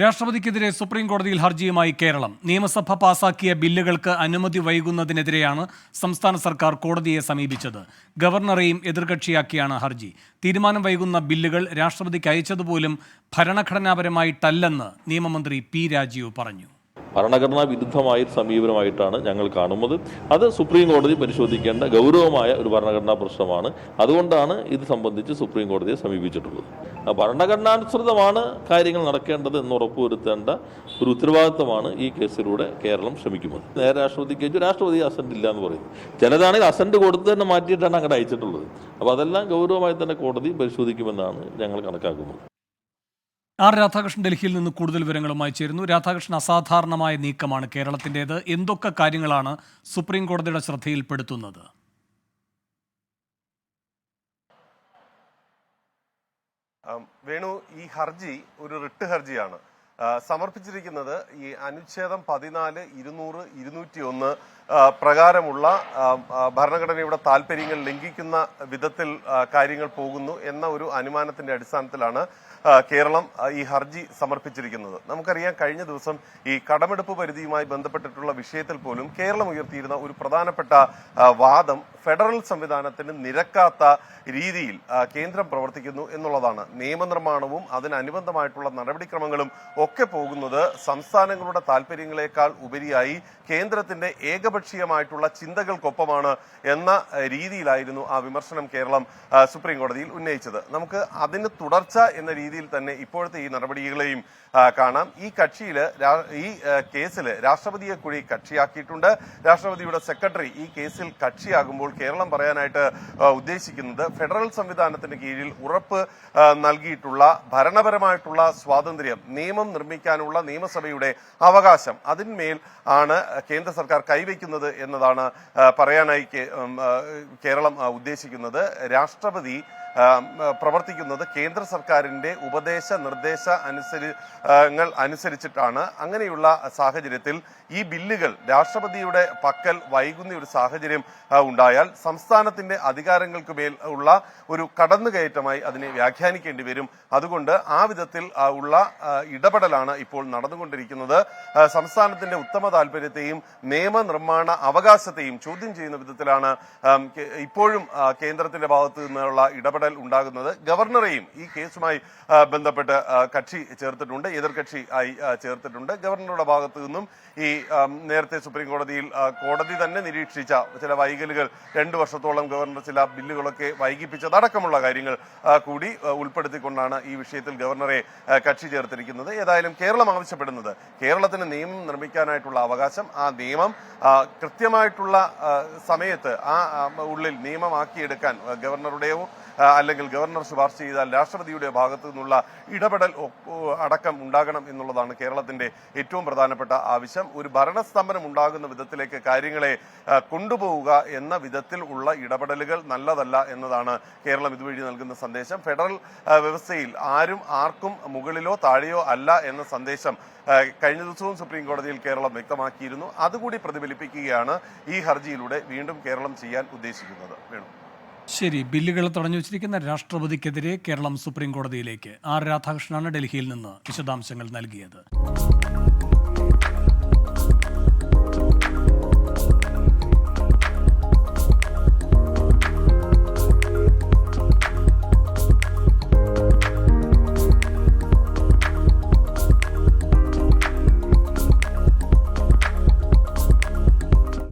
രാഷ്ട്രപതിക്കെതിരെ supreme കോടതിയിൽ ഹർജിയുമായി കേരളം. നിയമസഭ പാസാക്കിയ ബില്ലുകൾക്ക് അനുമതി വൈകുന്നതിനെതിരെയാണ് സംസ്ഥാന സർക്കാർ കോടതിയെ സമീപിച്ചത്. ഗവർണറെയും എതിർകക്ഷിയാക്കിയാണ് ഹർജി. തീരുമാനം വൈകുന്ന ബില്ലുകൾ രാഷ്ട്രപതിക്ക് അയച്ചതുപോലും ഭരണഘടനാപരമായിട്ടല്ലെന്ന് നിയമമന്ത്രി പി രാജീവ് പറഞ്ഞു. ഭരണഘടനാ വിരുദ്ധമായ സമീപനമായിട്ടാണ് ഞങ്ങൾ കാണുന്നത്. അത് സുപ്രീം കോടതി പരിശോധിക്കേണ്ട ഗൗരവമായ ഒരു ഭരണഘടനാ പ്രശ്നമാണ്. അതുകൊണ്ടാണ് ഇത് സംബന്ധിച്ച് സുപ്രീം കോടതിയെ സമീപിച്ചിട്ടുള്ളത്. ഭരണഘടനാനുസൃതമാണ് കാര്യങ്ങൾ നടക്കേണ്ടത് എന്ന് ഉറപ്പുവരുത്തേണ്ട ഒരു ഉത്തരവാദിത്തമാണ് ഈ കേസിലൂടെ കേരളം ശ്രമിക്കുന്നത്. നേരെ രാഷ്ട്രപതിക്ക് അയച്ചു രാഷ്ട്രപതി അസന്റ് ഇല്ല എന്ന് പറയുന്നു. ചിലതാണെങ്കിൽ അസന്റ് കൊടുത്ത് തന്നെ മാറ്റിയിട്ടാണ് അങ്ങോട്ട് അയച്ചിട്ടുള്ളത്. അപ്പോൾ അതെല്ലാം ഗൗരവമായി തന്നെ കോടതി പരിശോധിക്കുമെന്നാണ് ഞങ്ങൾ കണക്കാക്കുന്നത്. ആർ രാധാകൃഷ്ണൻ ഡൽഹിയിൽ നിന്ന് കൂടുതൽ വിവരങ്ങളുമായി ചേരുന്നു. രാധാകൃഷ്ണൻ അസാധാരണമായ നീക്കമാണ് കേരളത്തിന്റേത്. എന്തൊക്കെ കാര്യങ്ങളാണ് സുപ്രീം കോടതിയുടെ ശ്രദ്ധയിൽപ്പെടുത്തുന്നത്? വേണു ഈ ഹർജി ഒരു റിട്ട് ഹർജിയാണ്. സമർപ്പിച്ചിരിക്കുന്നത് ഈ അനുച്ഛേദം പതിനാല് ഇരുന്നൂറ് ഇരുന്നൂറ്റി ഒന്ന് പ്രകാരമുള്ള ഭരണഘടനയുടെ താല്പര്യങ്ങൾ ലംഘിക്കുന്ന വിധത്തിൽ കാര്യങ്ങൾ പോകുന്നു എന്ന ഒരു അനുമാനത്തിന്റെ അടിസ്ഥാനത്തിലാണ് കേരളം ഈ ഹർജി സമർപ്പിച്ചിരിക്കുന്നത്. നമുക്കറിയാം കഴിഞ്ഞ ദിവസം ഈ കടമെടുപ്പ് പരിധിയുമായി ബന്ധപ്പെട്ടിട്ടുള്ള വിഷയത്തിൽ പോലും കേരളം ഉയർത്തിയിരുന്ന ഒരു പ്രധാനപ്പെട്ട വാദം ഫെഡറൽ സംവിധാനത്തിന് നിരക്കാത്ത രീതിയിൽ കേന്ദ്രം പ്രവർത്തിക്കുന്നു എന്നുള്ളതാണ്. നിയമനിർമ്മാണവും അതിനനുബന്ധമായിട്ടുള്ള നടപടിക്രമങ്ങളും ഒക്കെ പോകുന്നത് സംസ്ഥാനങ്ങളുടെ താല്പര്യങ്ങളെക്കാൾ ഉപരിയായി കേന്ദ്രത്തിന്റെ ഏകപക്ഷീയമായിട്ടുള്ള ചിന്തകൾക്കൊപ്പമാണ് എന്ന രീതിയിലായിരുന്നു ആ വിമർശനം കേരളം സുപ്രീം കോടതിയിൽ ഉന്നയിച്ചത്. നമുക്ക് അതിന് തുടർച്ച എന്ന രീതിയിൽ തന്നെ ഇപ്പോഴത്തെ ഈ നടപടികളെയും കാണാം. ഈ കക്ഷിയിൽ ഈ കേസിൽ രാഷ്ട്രപതിയെ കൂടി കക്ഷിയാക്കിയിട്ടുണ്ട്. രാഷ്ട്രപതിയുടെ സെക്രട്ടറി ഈ കേസിൽ കക്ഷിയാകുമ്പോൾ കേരളം പറയാനായിട്ട് ഉദ്ദേശിക്കുന്നത് ഫെഡറൽ സംവിധാനത്തിന് കീഴിൽ ഉറപ്പ് നൽകിയിട്ടുള്ള ഭരണപരമായിട്ടുള്ള സ്വാതന്ത്ര്യം നിയമം നിർമ്മിക്കാനുള്ള നിയമസഭയുടെ അവകാശം അതിന്മേൽ ആണ് കേന്ദ്ര സർക്കാർ കൈവയ്ക്കുന്നത് എന്നതാണ് ആ, പറയാനായി കേരളം ഉദ്ദേശിക്കുന്നത്. രാഷ്ട്രപതി പ്രവർത്തിക്കുന്നത് കേന്ദ്ര സർക്കാരിന്റെ ഉപദേശ നിർദ്ദേശ അനുസരിങ്ങൾ അനുസരിച്ചിട്ടാണ്. അങ്ങനെയുള്ള സാഹചര്യത്തിൽ ഈ ബില്ലുകൾ രാഷ്ട്രപതിയുടെ പക്കൽ വൈകുന്ന ഒരു സാഹചര്യം ഉണ്ടായാൽ സംസ്ഥാനത്തിന്റെ അധികാരങ്ങൾക്ക് മേൽ ഉള്ള ഒരു കടന്നുകയറ്റമായി അതിനെ വ്യാഖ്യാനിക്കേണ്ടി വരും. അതുകൊണ്ട് ആ വിധത്തിൽ ഉള്ള ഇടപെടലാണ് ഇപ്പോൾ നടന്നുകൊണ്ടിരിക്കുന്നത്. സംസ്ഥാനത്തിന്റെ ഉത്തമ താല്പര്യത്തെയും നിയമനിർമ്മാണ അവകാശത്തെയും ചോദ്യം ചെയ്യുന്ന വിധത്തിലാണ് ഇപ്പോഴും കേന്ദ്രത്തിന്റെ ഭാഗത്തു നിന്നുള്ള ഇടപെടൽ ഉണ്ടാകുന്നത്. ഗവർണറെയും ഈ കേസുമായി ബന്ധപ്പെട്ട് കക്ഷി ചേർത്തിട്ടുണ്ട് എതിർകക്ഷി ആയി ചേർത്തിട്ടുണ്ട്. ഗവർണറുടെ ഭാഗത്തു നിന്നും ഈ നേരത്തെ സുപ്രീം കോടതിയിൽ കോടതി തന്നെ നിരീക്ഷിച്ച ചില വൈകലുകൾ രണ്ടു വർഷത്തോളം ഗവർണർ ചില ബില്ലുകളൊക്കെ വൈകിപ്പിച്ചതടക്കമുള്ള കാര്യങ്ങൾ കൂടി ഉൾപ്പെടുത്തിക്കൊണ്ടാണ് ഈ വിഷയത്തിൽ ഗവർണറെ കക്ഷി ചേർത്തിരിക്കുന്നത്. ഏതായാലും കേരളം ആവശ്യപ്പെടുന്നത് കേരളത്തിന് നിയമം നിർമ്മിക്കാനായിട്ടുള്ള അവകാശം ആ നിയമം കൃത്യമായിട്ടുള്ള സമയത്ത് ആ ഉള്ളിൽ നിയമമാക്കിയെടുക്കാൻ ഗവർണറുടെയോ അല്ലെങ്കിൽ ഗവർണർ ശുപാർശ ചെയ്താൽ രാഷ്ട്രപതിയുടെ ഭാഗത്തു നിന്നുള്ള ഇടപെടൽ അടക്കം ഉണ്ടാകണം എന്നുള്ളതാണ് കേരളത്തിന്റെ ഏറ്റവും പ്രധാനപ്പെട്ട ആവശ്യം. ഒരു ഭരണസ്തംഭനം ഉണ്ടാകുന്ന വിധത്തിലേക്ക് കാര്യങ്ങളെ കൊണ്ടുപോവുക എന്ന വിധത്തിൽ ഉള്ള ഇടപെടലുകൾ നല്ലതല്ല എന്നതാണ് കേരളം ഇതുവഴി നൽകുന്ന സന്ദേശം. ഫെഡറൽ വ്യവസ്ഥയിൽ ആരും ആർക്കും മുകളിലോ താഴെയോ അല്ല എന്ന സന്ദേശം കഴിഞ്ഞ ദിവസവും സുപ്രീം കോടതിയിൽ കേരളം വ്യക്തമാക്കിയിരുന്നു. അതുകൂടി പ്രതിഫലിപ്പിക്കുകയാണ് ഈ ഹർജിയിലൂടെ വീണ്ടും കേരളം ചെയ്യാൻ ഉദ്ദേശിക്കുന്നത്. ശരി ബില്ലുകൾ തടഞ്ഞു വച്ചിരിക്കുന്ന രാഷ്ട്രപതിക്കെതിരെ കേരളം സുപ്രീം കോടതിയിലേക്ക് ആർ രാധാകൃഷ്ണനാണ് ഡൽഹിയിൽ നിന്ന് വിശദാംശങ്ങൾ നൽകിയത്.